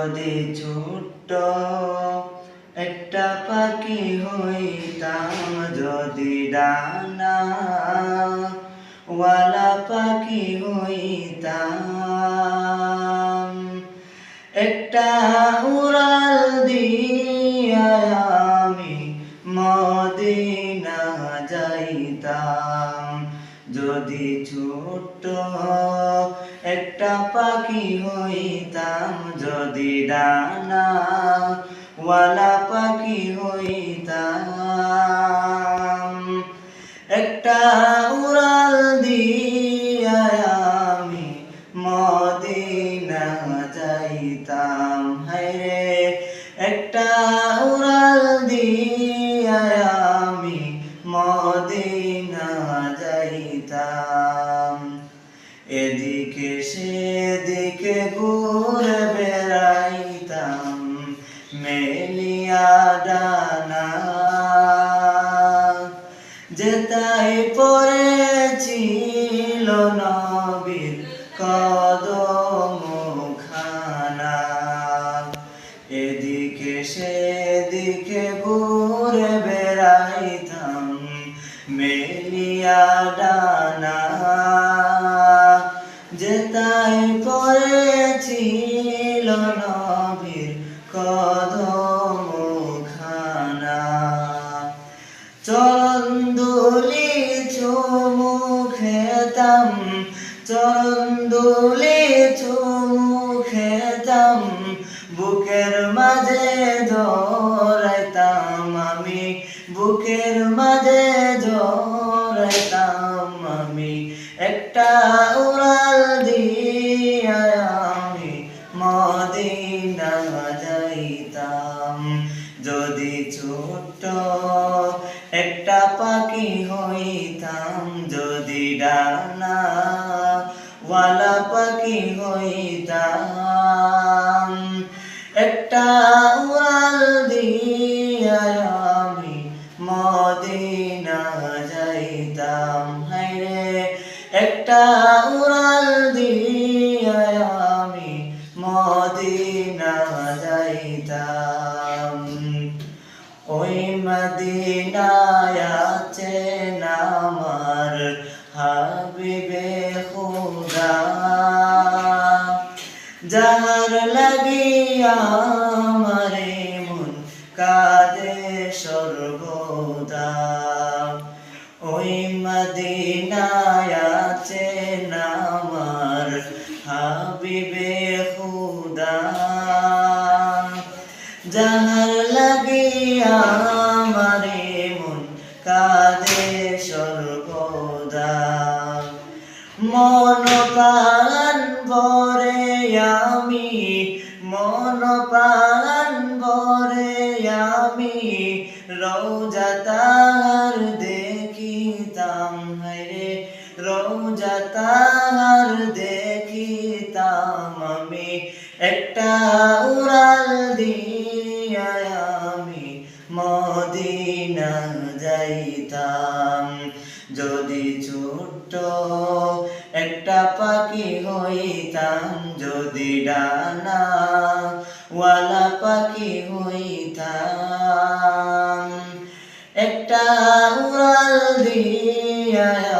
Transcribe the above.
যদি ছোট্ট একটা পাখি হইতাম, যদি ডানা পাখি হইতাম, একটা উড়াল দিয়া আমি মদিনা যাইতাম। যদি ছোট্ট একটা পাখি হইতাম, যদি ডানা ওয়ালা পাখি হইতাম, একটা উড়াল দিয়া আমি মদিনা যাইতাম। হায়রে, একটা উড়াল দিয়া এদিকে সেদিকে ঘুরে বেড়াইতাম মেলিয়া ডানা। যেতাই পড়েছিল নবীর কদম খানা এদিকে সেদিকে ঘুরে পড়েছিল নবীর কদম খানা চরন্দুলি চুমু খেতাম চরন্দুলি চুমু খেতাম বুকের মাঝে ধরাইতাম আমি, বুকের মাঝে ধরাইতাম ছোট্ট একটা পাখি হইতাম যদি ডানা, ওয়ালা পাখি হইতাম। একটা উড়াল দিয়া আমি মদিনা যাইতাম, হায়রে। একটা মদিনায় আছেন আমার হাবিবে খুদা। যার লাগিয়া কাঁদে সর্বদা মন প্রাণ ভরে আমি মন প্রাণ ভরে আমি, রৌজা তাহার দেখিতাম রে, রৌজা তাহার দেখিতাম আমি, একটা উড়াল দিয়া আমি। মদিনা যাইতাম। যদি ছোট্ট একটা পাখি হইতাম, যদি ডানা ওয়ালা পাখি হইতাম। একটা উড়াল দিয়া